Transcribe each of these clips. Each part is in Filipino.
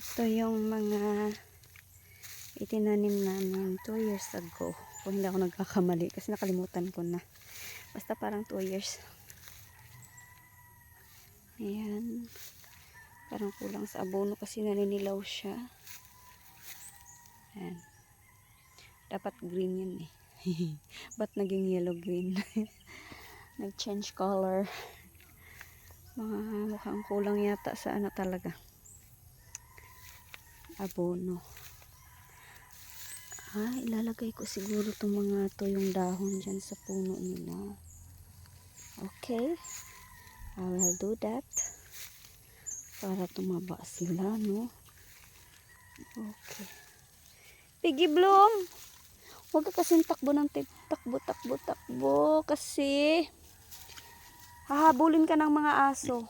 Ito yung mga itinanim namin 2 years ago. Kung hindi ako nagkakamali kasi nakalimutan ko na. Basta parang 2 years. Ayan. Parang kulang sa abono kasi naninilaw siya. Ayan. Dapat green yun eh. Ba't naging yellow green? Nag-change color. Mga mukhang kulang yata sa ano talaga. Abono. Ah, ilalagay ko siguro itong mga to yung dahon dyan sa puno nila. Okay. I will do that. Para tumaba sila, no? Okay. Piggy Bloom! Huwag ka kasing takbo ng tip- takbo, takbo, takbo. Kasi, hahabulin ka ng mga aso.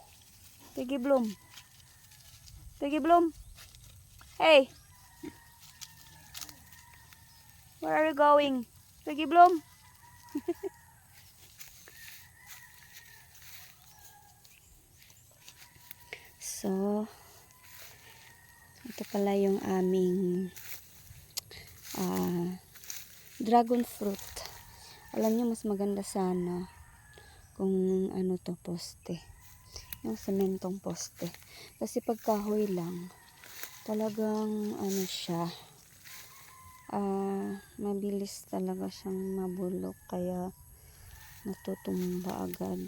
Piggy Bloom. Piggy Bloom. Hey! Where are you going? Piggy Bloom? so, ito pala yung aming ah, dragon fruit. Alam niyo mas maganda sana kung ano to poste. Yung sementong poste. Kasi pag kahoy lang, talagang ano siya, ah mabilis talaga siyang mabulok kaya natutumba agad.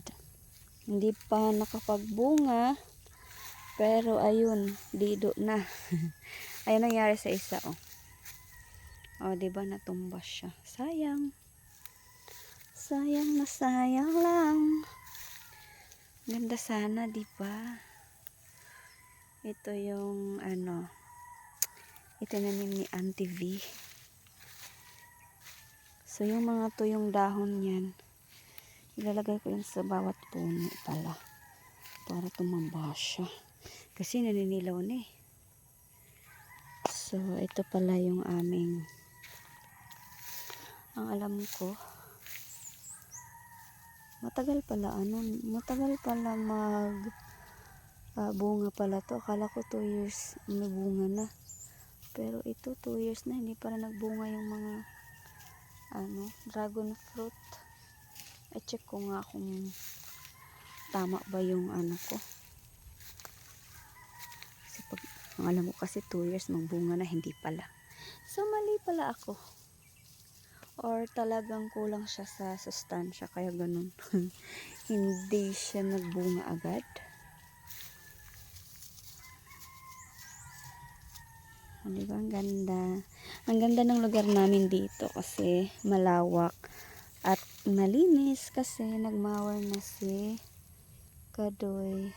Hindi pa nakapagbunga, pero ayun, dido na. ayun nangyari sa isa, oh. Oh, 'di ba natumba siya. Sayang. Sayang na sayang lang. Ganda sana, 'di ba? Ito yung ano, itinanim ni Auntie V. So, yung mga to yung dahon yan, ilalagay ko yun sa bawat puno pala. Para tumamba siya. Kasi naninilaw na eh. So, ito pala yung aming ang alam ko matagal pala ano matagal pala mag ah, bunga pala to. Akala ko 2 years may bunga na. Pero ito 2 years na hindi pa rin nagbunga yung mga ano dragon fruit. I-check ko nga kung tama ba yung ano ko. Kasi pag alam ko kasi 2 years magbunga na hindi pala. So mali pala ako. Or talagang kulang siya sa sustansya kaya ganun. Hindi siya nagbunga agad o, diba ang ganda. Ang ganda ng lugar namin dito kasi malawak at malinis kasi nagmawar na si Kadoy.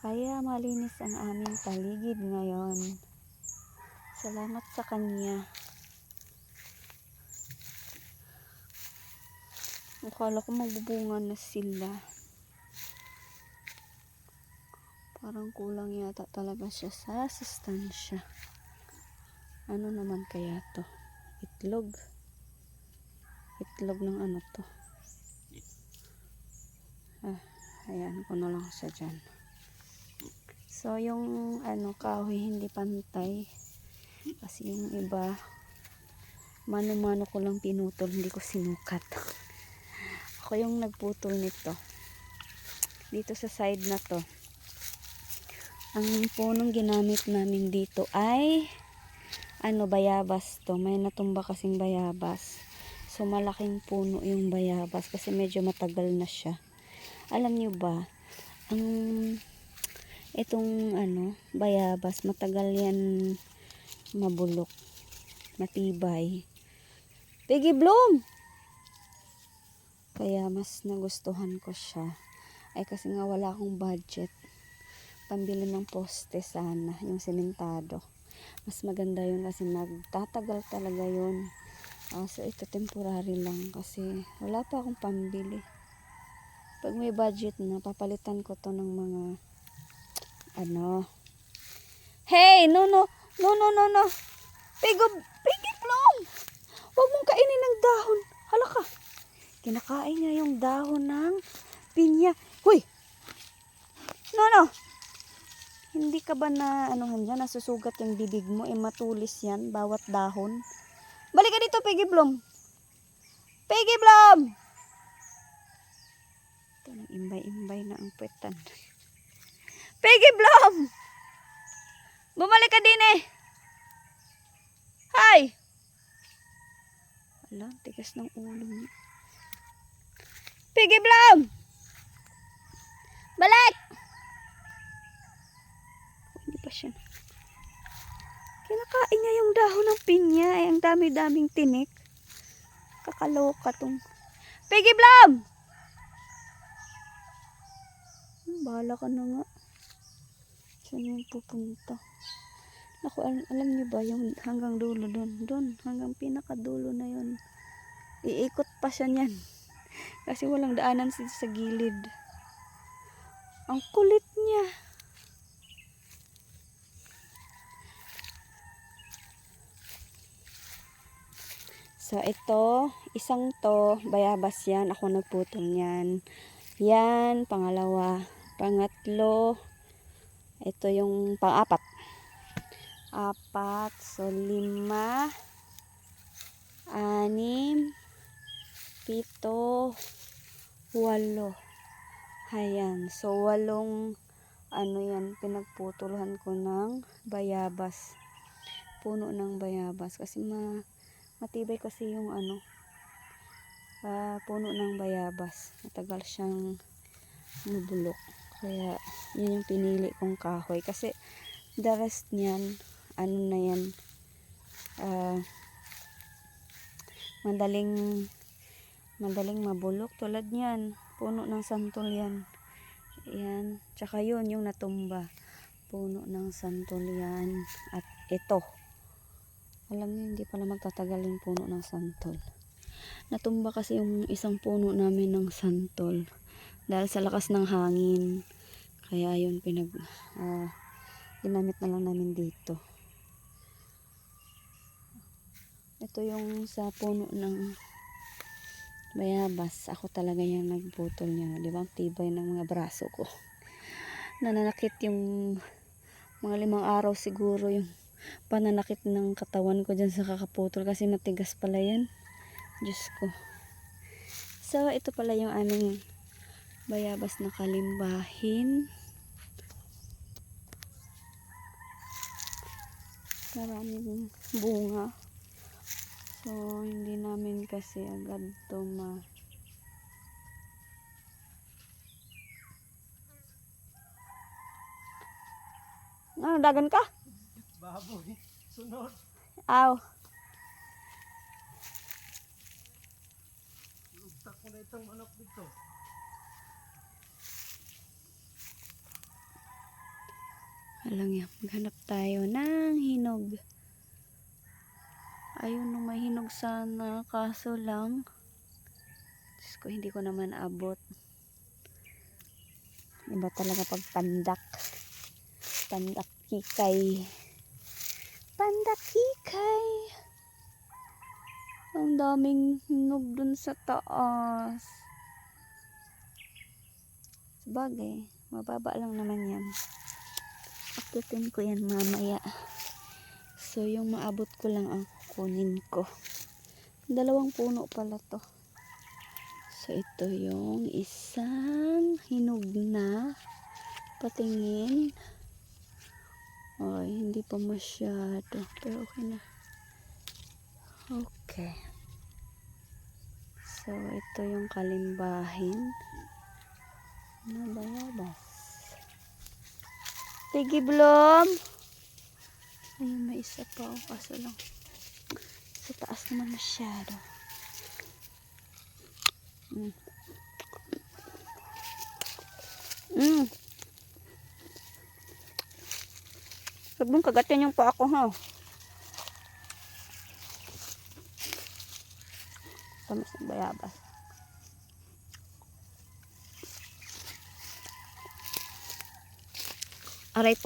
Kaya malinis ang aming paligid ngayon. Salamat sa kanya. Akala ko magbubunga na sila. Parang kulang yata talaga siya sa sustansya. Ano naman kaya to? Itlog. Itlog ng ano to? Ah, ayan ko lang siya dyan. So, yung ano, kahoy hindi pantay. Kasi yung iba, mano-mano ko lang pinutol, hindi ko sinukat. Ako yung nagputol nito. Dito sa side na to. Ang punong ginamit namin dito ay ano bayabas to. May natumba kasing bayabas. So malaking puno yung bayabas kasi medyo matagal na siya. Alam niyo ba, ang itong ano, bayabas, matagal yan mabulok. Matibay. Piggy Bloom! Kaya mas nagustuhan ko siya. Ay kasi nga wala akong budget. Pambili ng poste sana, yung sementado. Mas maganda yun kasi nagtatagal talaga yun. Ah, so ito temporary lang kasi wala pa akong pambili. Pag may budget na, papalitan ko to ng mga ano. Hey, no, no, no, no, no, no. Pigo, piggy plum. Huwag mong kainin ng dahon. Hala ka. Kinakain niya yung dahon ng pinya. Huy! No, no. Hindi ka ba na, anuhan dyan, nasusugat yung bibig mo, eh matulis yan, bawat dahon. Balik ka dito, Piggy Bloom. Piggy Bloom! Ito, nag-imbay-imbay na ang puwetan. Piggy Bloom! Bumalik ka din eh! Hi! Wala, tigas ng ulo niya. Piggy Bloom! Balik! Siya. Kinakain niya yung dahon ng pinya. Eh, ang dami-daming tinik. Kakaloka tong. Piggy Blom! Hmm, Bahala ka na nga. Saan yung pupunta? Naku, al- alam niyo ba yung hanggang dulo doon? Doon, hanggang pinakadulo na yun. Iikot pa siya niyan. Kasi walang daanan sa gilid. Ang kulit niya. So, ito, isang to, bayabas yan. Ako nagputol yan. Yan, pangalawa. Pangatlo, ito yung pang-apat. Apat, so lima, anim, pito, walo. Ayan, so walong, ano yan, pinagputuluhan ko ng bayabas. Puno ng bayabas. Kasi ma, matibay kasi yung ano, ah, puno ng bayabas. Matagal siyang mabulok. Kaya, yun yung pinili kong kahoy. Kasi, the rest niyan, ano na yan, ah, madaling, madaling mabulok. Tulad niyan, puno ng santol yan. Yan. Tsaka yun, yung natumba. Puno ng santol yan. At ito. Alam niyo, hindi pala magtatagal yung puno ng santol. Natumba kasi yung isang puno namin ng santol. Dahil sa lakas ng hangin. Kaya yun, pinag, ah, ginamit na lang namin dito. Ito yung sa puno ng bayabas. Ako talaga yung nagputol niya. Di ba? Ang tibay ng mga braso ko. Nananakit yung mga limang araw siguro yung pananakit ng katawan ko dyan sa kakaputol kasi matigas pala yan. Diyos ko. So, ito pala yung aming bayabas na kalimbahin. Maraming bunga. So, hindi namin kasi agad to ma Ano, dagan ka? Baboy, sunod. Aw. Lugtak ko na itong manok dito. Alam niya, maghanap tayo ng hinog. Ayun, no, may hinog sana. Kaso lang, Diyos ko, hindi ko naman abot. Iba talaga pag pandak. Pandak hikay. Pandak hikay. Ang daming hinog dun sa taas. Sabagay, mababa lang naman yan. Akitin ko yan mamaya. So, yung maabot ko lang ang kukunin ko. Dalawang puno pala to. So, ito yung isang hinog na patingin. Ay, hindi pa masyado. Pero okay na. Okay. So, ito yung kalimbahin na bayabas. Piggy Bloom. Ayun, may isa pa. Oh, kaso lang. Sa taas naman masyado. Mm. Mm. Mong kagatin yung pa ako, ha? Tamas ng bayabas. Aray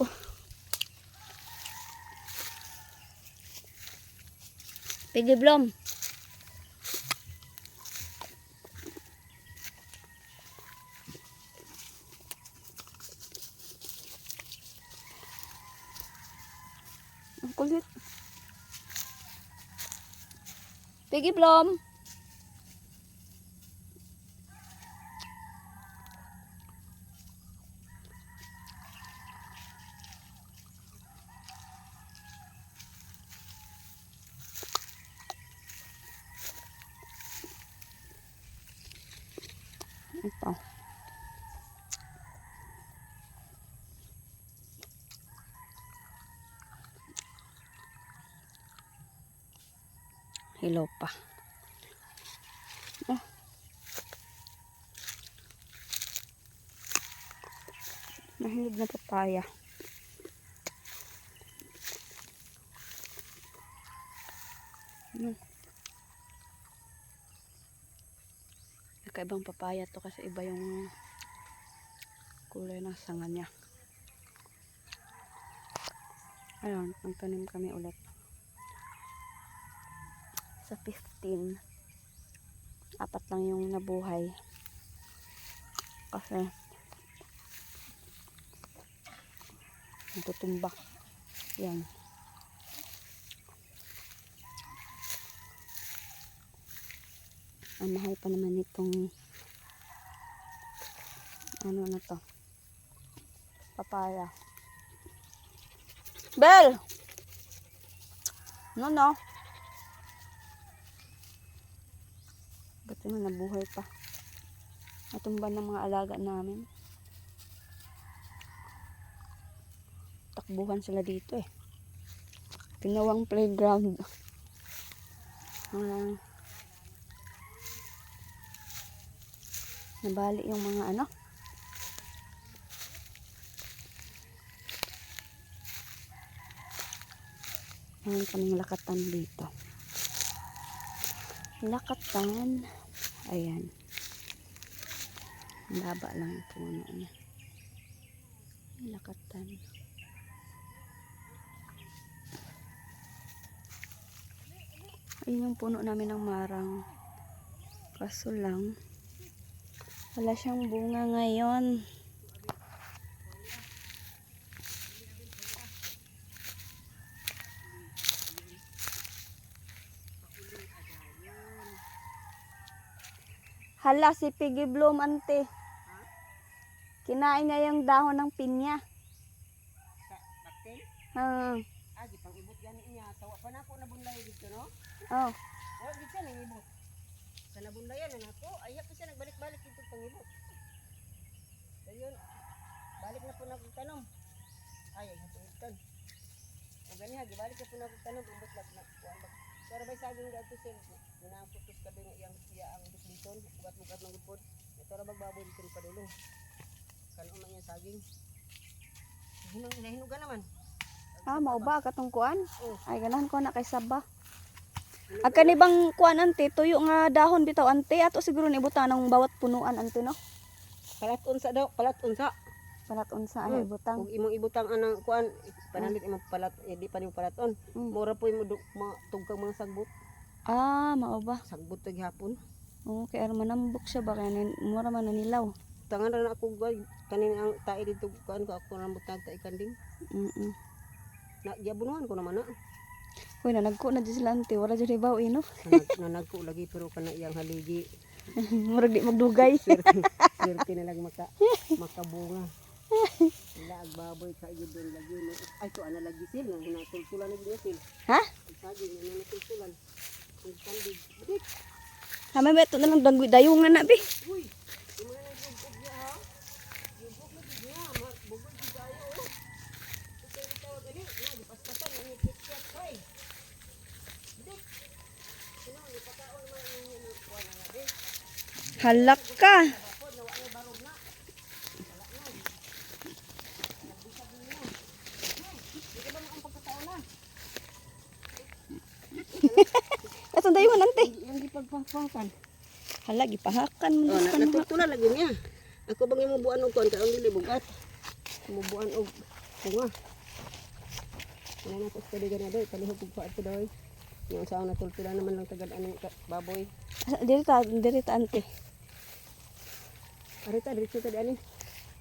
po. Piggy Blom. Piggy Blom. Ito. Hello pa. Oh. Nahinog na papaya. Hmm. Nakaibang papaya to kasi iba yung kulay ng sanga niya. Ayun, nagtanim kami ulit sa 15 apat lang yung nabuhay. Kasi natutumba yan. Ang mahal pa naman itong ano na to? Papaya. Bel! No, no. Naman nabuhay pa? Natumba ng mga alaga namin. Takbuhan sila dito eh. Ginawang playground. Ah. nabali yung mga ano. Meron kaming lakatan dito. Lakatan. Ayan. Laba lang yung puno niya. Lakatan. Ayun yung puno namin ng marang. Kaso lang, wala siyang bunga ngayon. Hala, si Piggy Bloom, ante. Kinain niya yung dahon ng pinya. Hmm. Ah, di pang ibot gani niya. Tawa pa na ako nabunlay dito, no? Oh. Wala di siya nang ibot. Sa nabunlayan na nako, ayak pa siya nagbalik-balik dito pang ibot. Balik na po na akong tanom. Ay, ay. O gani ha, gibalik na po na akong tanom, umbot na. Saging dito sir. Ginaputos ka din iyang siya ang bisbiton, ugat-ugat ng gupod. Ito ra magbaboy dito rin padulong. Kanon man yung saging. Hinung, nahinugan naman. Ah, mao ba katong kuan? Oh. Ay ganahan ko na kay Saba. Ang kanibang kuan ante, tuyo nga dahon bitaw ante ato siguro ni butang ng bawat punuan ante no. Palat unsa daw, palat unsa. Palat unsa ay Mm. butang. Kung imong ibutang anang kuan, panalit imong palat, eh, di pa nimo palaton. Mm. Mura po mga tugkang mga sagbot. Ah, mao ba? Sagbot tag hapon. Oo, kay manambok siya ba nin- mura man nanilaw. Tangan ra na ako gay kanin ang tae dito kuan ko ako rambut tag tae kanding. Mm. Na giabunuhan ko naman na. Hoy na nagko na di sila ante, wala jud ibaw ino. Nanag, nanag ko lagi pero kana iyang haligi. Murag di magdugay. Swerte, swerte na lang maka makabunga. Wala ag baboy ka yun doon lagi. Ay to ana lagi sil nga hinatultulan na gina sil. ha? Ang saging nga natultulan. Ang kandig. Dik. Hama ba ito na lang danggoy dayong na nabi. Uy, yung mga nagbubog niya ha. Bubog na bigyan niya. Bubog di tayo. Ito yung tawag gali. Nga, di paspatan. Ang ikit-kit ko eh. Dik. Sino, di pataon naman ang inyo ng kuwan na nga, dik. Halak ka. Ako, nawa na barog na. Wala na. Nagbisag ninyo. Hmm, di ka ba ang pagkataon na? Atong dayong ante. Yung gipagpangpangkan. Hala gipahakan mo. Oh, na, na. natutula lagi niya. Ako bang imubuan og kuan karon dili bugat. Imubuan og bunga. Wala na ko sa kadigan na doy, kalihog og paat ko doy. Yung sa natultula naman lang tagad anong baboy. Diri ta, diri ta ante. Arita diri tadi ani.